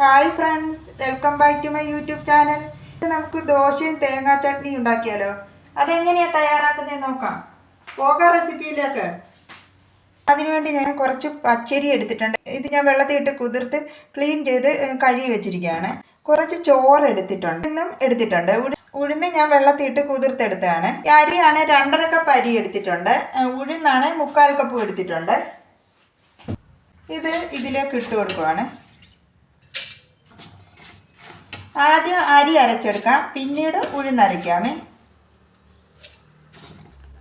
Hi friends welcome back to my YouTube channel ഇത് നമുക്ക് ദോശയും തേങ്ങാ ചട്നി ഉണ്ടാക്കിയാലോ? അതെങ്ങനെയാണ് തയ്യാറാക്കുന്നത് നോക്കാം. പോകാം റെസിപ്പിയിലേക്ക്. അതിനുവേണ്ടി ഞാൻ കുറച്ച് പച്ചരി എടുത്തിട്ടുണ്ട്. ഇത് ഞാൻ വെള്ളത്തിൽ ഇട്ട് കുതിർത്ത് ക്ലീൻ ചെയ്ത് കഴുകി വെച്ചിരിക്കുകയാണ്. കുറച്ച് ചോറ് എടുത്തിട്ടുണ്ട്. ഇന്നും എടുത്തിട്ടുണ്ട്. ഉഴു- ഉഴുന്ന് ഞാൻ വെള്ളത്തിൽ ഇട്ട് കുതിർത്തെടുത്തതാണ് അരിയാണ് രണ്ടര കപ്പ് അരി എടുത്തിട്ടുണ്ട്. ഉഴുന്നാണ് മുക്കാൽ കപ്പ് എടുത്തിട്ടുണ്ട്. ഇത് ഇതിലേക്ക് ഇട്ട് കൊടുക്കുവാണ്. ആദ്യം അരി അരച്ചെടുക്കാം. പിന്നീട് ഉഴുന്നരയ്ക്കാമേ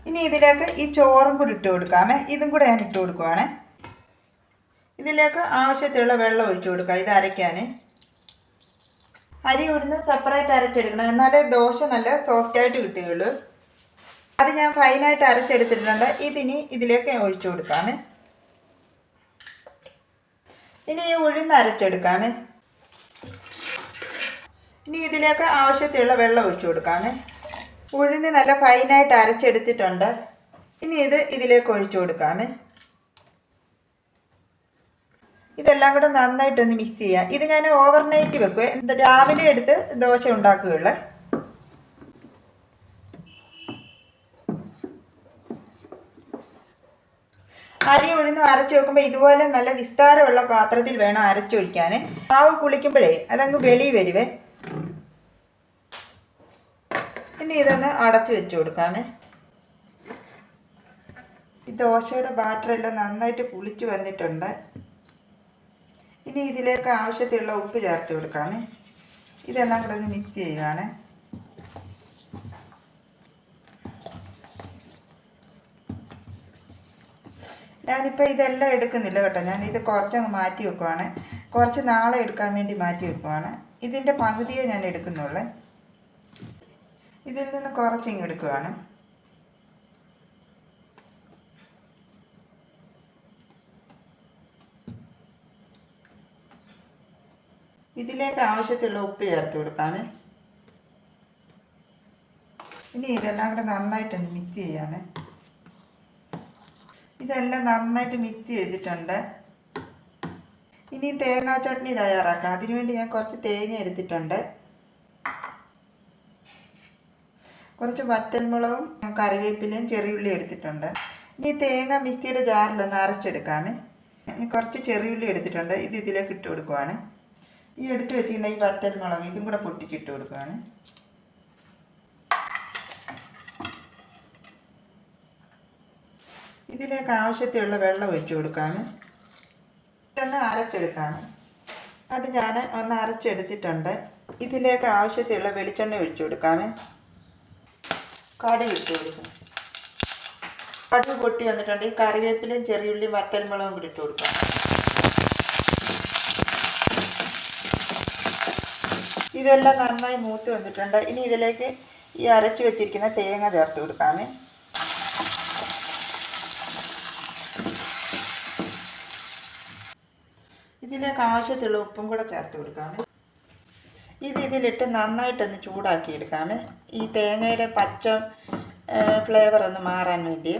ഇനി ഇതിലേക്ക് ഈ ചോറും കൂടി ഇട്ട് കൊടുക്കാമേ. ഇതും കൂടെ ഞാൻ ഇട്ട് കൊടുക്കുവാണ്. ഇതിലേക്ക് ആവശ്യത്തിലുള്ള വെള്ളം ഒഴിച്ചു കൊടുക്കാം. ഇത് അരയ്ക്കാൻ അരി ഉഴുന്ന് സെപ്പറേറ്റ് അരച്ചെടുക്കണം. എന്നാലേ ദോശ നല്ല സോഫ്റ്റ് ആയിട്ട് കിട്ടുകയുള്ളൂ. അത് ഞാൻ ഫൈനായിട്ട് അരച്ചെടുത്തിട്ടുണ്ട്. ഇതിനി ഇതിലേക്ക് ഒഴിച്ചു കൊടുക്കാമേ. ഇനി ഈ ഉഴുന്ന് അരച്ചെടുക്കാമേ. ഇനി ഇതിലേക്ക് ആവശ്യത്തിലുള്ള വെള്ളം ഒഴിച്ചു കൊടുക്കാമേ. ഉഴുന്ന് നല്ല ഫൈനായിട്ട് അരച്ചെടുത്തിട്ടുണ്ട്. ഇനി ഇത് ഇതിലേക്ക് ഒഴിച്ചു കൊടുക്കാമേ. ഇതെല്ലാം കൂടെ നന്നായിട്ടൊന്ന് മിക്സ് ചെയ്യാം. ഇത് ഞാൻ ഓവർനൈറ്റ് എന്താ രാവിലെ എടുത്ത് ദോശ ഉണ്ടാക്കുകയുള്ളു. അരി ഉഴുന്ന് അരച്ചു വെക്കുമ്പോൾ ഇതുപോലെ നല്ല വിസ്താരമുള്ള പാത്രത്തിൽ വേണം അരച്ചൊഴിക്കാൻ മാവ് പുളിക്കുമ്പോഴേ അതങ്ങ് വെളി വരുവേ. ഇനി ഇതൊന്ന് അടച്ചു വെച്ച് കൊടുക്കാമേ. ഈ ദോശയുടെ ബാറ്ററെല്ലാം നന്നായിട്ട് പുളിച്ച് വന്നിട്ടുണ്ട്. ഇനി ഇതിലേക്ക് ആവശ്യത്തിലുള്ള ഉപ്പ് ചേർത്ത് കൊടുക്കാമേ. ഇതെല്ലാം കൂടെ ഒന്ന് മിക്സ് ചെയ്യുവാണ്. ഞാനിപ്പോൾ ഇതെല്ലാം എടുക്കുന്നില്ല കേട്ടോ. ഞാൻ ഇത് കുറച്ചങ്ങ് മാറ്റി വെക്കുവാണ്. കുറച്ച് നാളെ എടുക്കാൻ വേണ്ടി മാറ്റി വെക്കുവാണ്. ഇതിന്റെ പകുതിയെ ഞാൻ എടുക്കുന്നുള്ളൂ. ഇതിൽ നിന്ന് കുറച്ചിങ് എടുക്കുകയാണ് ഇതിലേക്ക് ആവശ്യത്തിലുള്ള ഉപ്പ് ചേർത്ത് കൊടുക്കാമേ. ഇനി ഇതെല്ലാം കൂടെ നന്നായിട്ടൊന്ന് മിക്സ് ചെയ്യാമേ. ഇതെല്ലാം നന്നായിട്ട് മിക്സ് ചെയ്തിട്ടുണ്ട്. ഇനി തേങ്ങാ ചട്നി തയ്യാറാക്കാം. അതിനുവേണ്ടി ഞാൻ കുറച്ച് തേങ്ങ എടുത്തിട്ടുണ്ട്. കുറച്ച് വറ്റൽമുളകും കറിവേപ്പിലയും ചെറിയുള്ളി എടുത്തിട്ടുണ്ട്. ഇനി തേങ്ങ മിക്സിയുടെ ജാറിലൊന്ന് അരച്ചെടുക്കാമേ. കുറച്ച് ചെറിയുള്ളി എടുത്തിട്ടുണ്ട്. ഇത് ഇതിലേക്ക് ഇട്ട് കൊടുക്കുവാണ്. ഈ എടുത്ത് വെച്ചിരുന്ന ഈ വറ്റൽമുളക് ഇതും കൂടെ പൊട്ടിച്ചിട്ട് കൊടുക്കുവാണ്. ഇതിലേക്ക് ആവശ്യത്തിലുള്ള വെള്ളം ഒഴിച്ചു കൊടുക്കാമേ. ഒന്ന് അരച്ചെടുക്കാമേ. അത് ഞാൻ ഒന്ന് അരച്ചെടുത്തിട്ടുണ്ട്. ഇതിലേക്ക് ആവശ്യത്തിലുള്ള വെളിച്ചെണ്ണ ഒഴിച്ചു കൊടുക്കാമേ. കടുക് ഇട്ട് കൊടുക്കും കടുക് പൊട്ടി വന്നിട്ടുണ്ട്. കറിവേപ്പിലയും ചെറിയുള്ളിയും വറ്റൽമുളകും കൂടി ഇട്ട് കൊടുക്കാം. ഇതെല്ലാം നന്നായി മൂത്ത് വന്നിട്ടുണ്ട്. ഇനി ഇതിലേക്ക് ഈ അരച്ചു വെച്ചിരിക്കുന്ന തേങ്ങ ചേർത്ത് കൊടുക്കാമേ. ഇതിലേക്ക് ആവശ്യത്തിലുള്ള ഉപ്പും കൂടെ ചേർത്ത് കൊടുക്കാമേ. ഇത് ഇതിലിട്ട് നന്നായിട്ടൊന്ന് ചൂടാക്കി എടുക്കാമേ ഈ തേങ്ങയുടെ പച്ച ഫ്ലേവർ ഒന്ന് മാറാൻ വേണ്ടി.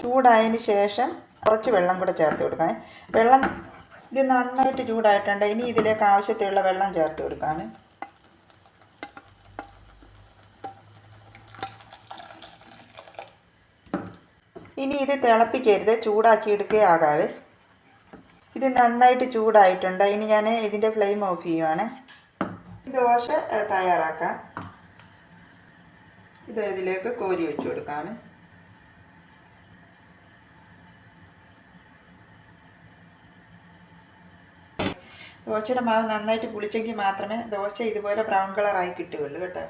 ചൂടായതിന് ശേഷം കുറച്ച് വെള്ളം കൂടെ ചേർത്ത് കൊടുക്കാം വെള്ളം ഇത് നന്നായിട്ട് ചൂടായിട്ടുണ്ട്. ഇനി ഇതിലേക്ക് ആവശ്യത്തിലുള്ള വെള്ളം ചേർത്ത് കൊടുക്കാമേ. ഇനി ഇത് തിളപ്പിക്കരുത് ചൂടാക്കി എടുക്കുകയാകാതെ. ഇത് നന്നായിട്ട് ചൂടായിട്ടുണ്ട്. ഇനി ഞാൻ ഇതിന്റെ ഫ്ലെയിം ഓഫ് ചെയ്യുവാണ്. ദോശ തയ്യാറാക്കാം. ഇത് ഇതിലേക്ക് കോരി വെച്ച് കൊടുക്കാം ദോശയുടെ മാവ് നന്നായിട്ട് പുളിച്ചെങ്കിൽ മാത്രമേ ദോശ ഇതുപോലെ ബ്രൗൺ കളറായി കിട്ടുകയുള്ളൂ കേട്ടോ.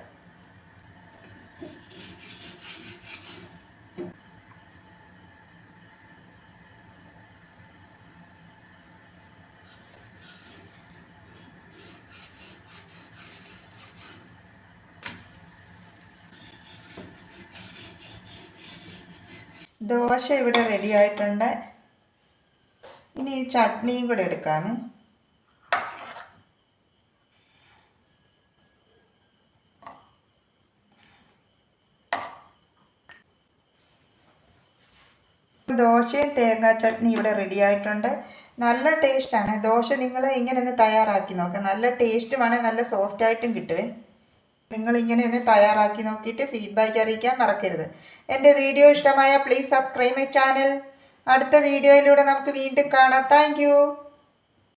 ദോശ ഇവിടെ റെഡി ആയിട്ടുണ്ട്. ഇനി ഈ ചട്നിയും കൂടെ എടുക്കാൻ ദോശയും തേങ്ങാ ചട്നി ഇവിടെ റെഡി ആയിട്ടുണ്ട്. നല്ല ടേസ്റ്റാണ് ദോശ നിങ്ങൾ ഇങ്ങനെ ഒന്ന് തയ്യാറാക്കി നോക്കാം. നല്ല ടേസ്റ്റുമാണ് നല്ല സോഫ്റ്റായിട്ടും കിട്ടുവേ. നിങ്ങൾ ഇങ്ങനെ ഒന്ന് തയ്യാറാക്കി നോക്കിയിട്ട് ഫീഡ്ബാക്ക് അറിയിക്കാൻ മറക്കരുത്. എന്റെ വീഡിയോ ഇഷ്ടമായ പ്ലീസ് സബ്സ്ക്രൈബ് മൈ ചാനൽ അടുത്ത വീഡിയോയിലൂടെ നമുക്ക് വീണ്ടും കാണാം. താങ്ക്